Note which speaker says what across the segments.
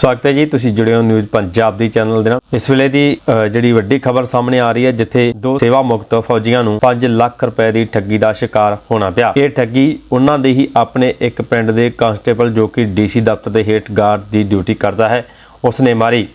Speaker 1: ਸਵਾਗਤ ਹੈ ਜੀ, ਤੁਸੀਂ ਜੁੜੇ ਹੋ ਨਿਊਜ਼ ਪੰਜਾਬ ਦੀ ਚੈਨਲ ਦੇ ਨਾਲ। ਇਸ ਵੇਲੇ ਦੀ ਜਿਹੜੀ ਵੱਡੀ ਖਬਰ ਸਾਹਮਣੇ ਆ ਰਹੀ ਹੈ, ਜਿੱਥੇ ਦੋ ਸੇਵਾ ਮੁਕਤ ਫੌਜੀਆਂ ਨੂੰ 5 ਲੱਖ ਰੁਪਏ ਦੀ ਠੱਗੀ ਦਾ ਸ਼ਿਕਾਰ ਹੋਣਾ ਪਿਆ। ਇਹ ਠੱਗੀ ਉਹਨਾਂ ਦੇ ਹੀ ਆਪਣੇ ਇੱਕ ਪਿੰਡ ਦੇ ਕਾਂਸਟੇਬਲ ਜੋ ਕਿ ਡੀਸੀ ਦਫ਼ਤਰ ਦੇ ਹੇਠ ਗਾਰਡ ਦੀ ਡਿਊਟੀ ਕਰਦਾ ਹੈ ਉਸ ਨੇ ਮਾਰੀ।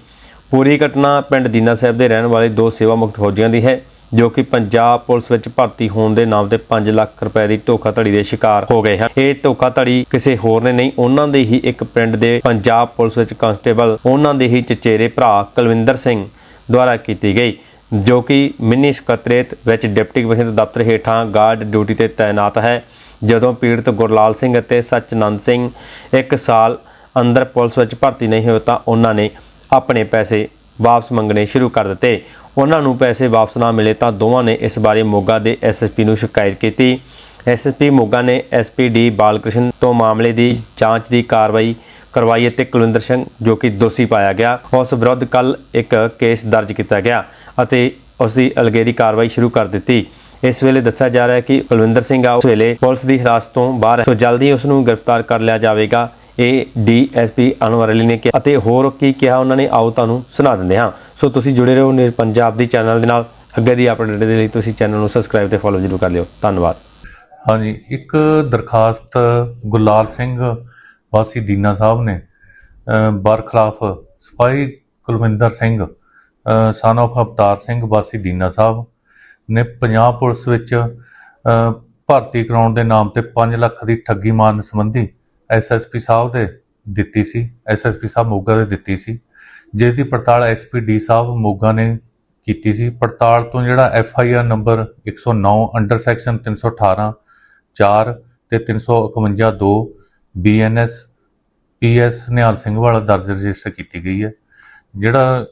Speaker 1: ਪੂਰੀ ਘਟਨਾ ਪਿੰਡ ਦੀਨਾ ਸਾਹਿਬ ਦੇ ਰਹਿਣ ਵਾਲੇ ਦੋ ਸੇਵਾ ਮੁਕਤ ਫੌਜੀਆਂ ਦੀ ਹੈ। ਜੋ ਕਿ ਪੰਜਾਬ ਪੁਲਿਸ ਵਿੱਚ ਭਰਤੀ ਹੋਣ ਦੇ ਨਾਮ ਤੇ 5 ਲੱਖ ਰੁਪਏ ਦੀ ਧੋਖਾਧੜੀ ਦੇ ਸ਼ਿਕਾਰ ਹੋ ਗਏ ਹਨ। ਇਹ ਧੋਖਾਧੜੀ ਕਿਸੇ ਹੋਰ ਨੇ ਨਹੀਂ, ਉਹਨਾਂ ਦੇ ਹੀ ਇੱਕ ਪਿੰਡ ਦੇ ਪੰਜਾਬ ਪੁਲਿਸ ਵਿੱਚ ਕਾਂਸਟੇਬਲ, ਉਹਨਾਂ ਦੇ ਹੀ ਚਚੇਰੇ ਭਰਾ ਕੁਲਵਿੰਦਰ ਸਿੰਘ ਦੁਆਰਾ ਕੀਤੀ ਗਈ, ਜੋ ਕਿ ਮਿੰਨੀ ਸਕੱਤਰੇਤ ਵਿੱਚ ਡਿਪਟੀ ਕਮਿਸ਼ਨਰ ਦਫ਼ਤਰ ਹੇਠਾਂ ਗਾਰਡ ਡਿਊਟੀ ਤੇ ਤਾਇਨਾਤ ਹੈ। ਜਦੋਂ ਪੀੜਤ ਗੁਰਲਾਲ ਸਿੰਘ ਅਤੇ ਸਚਨੰਦ ਸਿੰਘ ਇੱਕ ਸਾਲ ਅੰਦਰ ਪੁਲਿਸ ਵਿੱਚ ਭਰਤੀ ਨਹੀਂ ਹੋਏ ਤਾਂ ਉਹਨਾਂ ਨੇ ਆਪਣੇ ਪੈਸੇ ਵਾਪਸ ਮੰਗਣੇ ਸ਼ੁਰੂ ਕਰ ਦਿੱਤੇ। ਉਹਨਾਂ ਨੂੰ ਪੈਸੇ ਵਾਪਸ ਨਾ ਮਿਲੇ ਤਾਂ ਦੋਵਾਂ ਨੇ ਇਸ ਬਾਰੇ ਮੋਗਾ ਦੇ ਐਸਐਸਪੀ ਨੂੰ ਸ਼ਿਕਾਇਤ ਕੀਤੀ। ਐਸਐਸਪੀ ਮੋਗਾ ਨੇ ਐਸਪੀ ਡੀ ਬਾਲਕ੍ਰਿਸ਼ਨ ਤੋਂ ਮਾਮਲੇ ਦੀ ਜਾਂਚ ਦੀ ਕਾਰਵਾਈ ਕਰਵਾਈ ਅਤੇ ਕੁਲਵਿੰਦਰ ਸਿੰਘ, ਜੋ ਕਿ ਦੋਸ਼ੀ ਪਾਇਆ ਗਿਆ, ਉਸ ਵਿਰੁੱਧ ਕੱਲ ਇੱਕ ਕੇਸ ਦਰਜ ਕੀਤਾ ਗਿਆ ਅਤੇ ਉਸ ਦੀ ਅਲਗੇਰੀ ਕਾਰਵਾਈ ਸ਼ੁਰੂ ਕਰ ਦਿੱਤੀ। ਇਸ ਵੇਲੇ ਦੱਸਿਆ ਜਾ ਰਿਹਾ ਹੈ ਕਿ ਕੁਲਵਿੰਦਰ ਸਿੰਘ ਆ ਉਸ ਵੇਲੇ ਪੁਲਿਸ ਦੀ ਹਿਰਾਸਤ ਤੋਂ ਬਾਹਰ ਹੈ। ਸੋ ਜਲਦੀ ਉਸ ਨੂੰ ਗ੍ਰਿਫਤਾਰ ਕਰ ਲਿਆ ਜਾਵੇਗਾ। ਇਹ ਡੀਐਸਪੀ ਅਨਵਰ ਅਲੀ ਨੇ ਕਿਹਾ ਅਤੇ ਹੋਰ ਕੀ ਕਿਹਾ ਉਹਨਾਂ ਨੇ, ਆਓ ਤੁਹਾਨੂੰ ਸੁਣਾ ਦਿੰਦੇ ਹਾਂ। ਸੋ ਤੁਸੀਂ ਜੁੜੇ ਰਹੋ ਨੇ ਪੰਜਾਬ ਦੀ ਚੈਨਲ ਦੇ ਨਾਲ। ਅੱਗੇ ਦੀ ਅਪਡੇਟ ਦੇ ਲਈ ਤੁਸੀਂ ਚੈਨਲ ਨੂੰ ਸਬਸਕ੍ਰਾਈਬ ਤੇ ਫੋਲੋ ਜ਼ਰੂਰ ਕਰ ਲਿਓ। ਧੰਨਵਾਦ।
Speaker 2: ਹਾਂਜੀ, ਇੱਕ ਦਰਖਾਸਤ ਗੁਲਾਲ ਸਿੰਘ ਵਾਸੀ ਦੀਨਾ ਸਾਹਿਬ ਨੇ, ਅਹ, ਬਰਖਲਾਫ ਸਿਪਾਹੀ ਕੁਲਵਿੰਦਰ ਸਿੰਘ ਸਨ of ਅਵਤਾਰ ਸਿੰਘ ਵਾਸੀ ਦੀਨਾ ਸਾਹਿਬ ਨੇ ਪੰਜਾਬ ਪੁਲਿਸ ਵਿੱਚ ਭਰਤੀ ਕਰਾਉਣ ਦੇ ਨਾਮ ਤੇ 5 ਲੱਖ ਦੀ ਠੱਗੀ ਮਾਰਨ ਸੰਬੰਧੀ ਐਸਐਸਪੀ ਸਾਹਿਬ ਦੇ ਦਿੱਤੀ ਸੀ ਐਸਐਸਪੀ ਸਾਹਿਬ ਮੋਗਾ ਦੇ ਦਿੱਤੀ ਸੀ ਜਿਸ ਦੀ ਪੜਤਾਲ ਐਸਪੀ ਸਾਹਿਬ ਮੋਗਾ ਨੇ ਕੀਤੀ ਸੀ। ਪੜਤਾਲ ਤੋਂ ਜਿਹੜਾ F I R number 109 under section 318 4 ਤੇ 351 2 ਬੀਐਨਐਸ ਪੀਐਸ ਨਿਹਾਲ ਸਿੰਘ ਵਾਲਾ ਦਰਜ ਰਜਿਸਟਰ ਕੀਤੀ ਗਈ ਹੈ। ਜਿਹੜਾ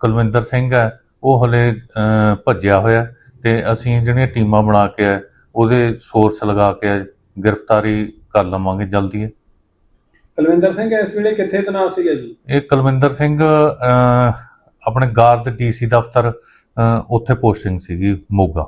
Speaker 2: ਕੁਲਵਿੰਦਰ ਸਿੰਘ ਹੈ ਉਹ ਹਲੇ ਭੱਜਿਆ ਹੋਇਆ ਤੇ ਅਸੀਂ ਜਿਹੜੀਆਂ ਟੀਮਾਂ ਬਣਾ ਕੇ ਹੈ, ਉਹਦੇ ਸੋਰਸ ਲਗਾ ਕੇ ਗ੍ਰਿਫਤਾਰੀ ਕਰ ਲਵਾਂਗੇ ਜਲਦੀ
Speaker 3: ਕੁਲਵਿੰਦਰ ਸਿੰਘ ਇਸ ਵੇਲੇ ਕਿੱਥੇ ਤਨਾਸ ਸੀਗਾ ਜੀ?
Speaker 2: ਇਹ ਕੁਲਵਿੰਦਰ ਸਿੰਘ ਅਹ, ਆਪਣੇ ਗਾਰਡ ਡੀਸੀ ਦਫ਼ਤਰ ਅਹ, ਉੱਥੇ ਪੋਸਟਿੰਗ ਸੀਗੀ ਮੋਗਾ।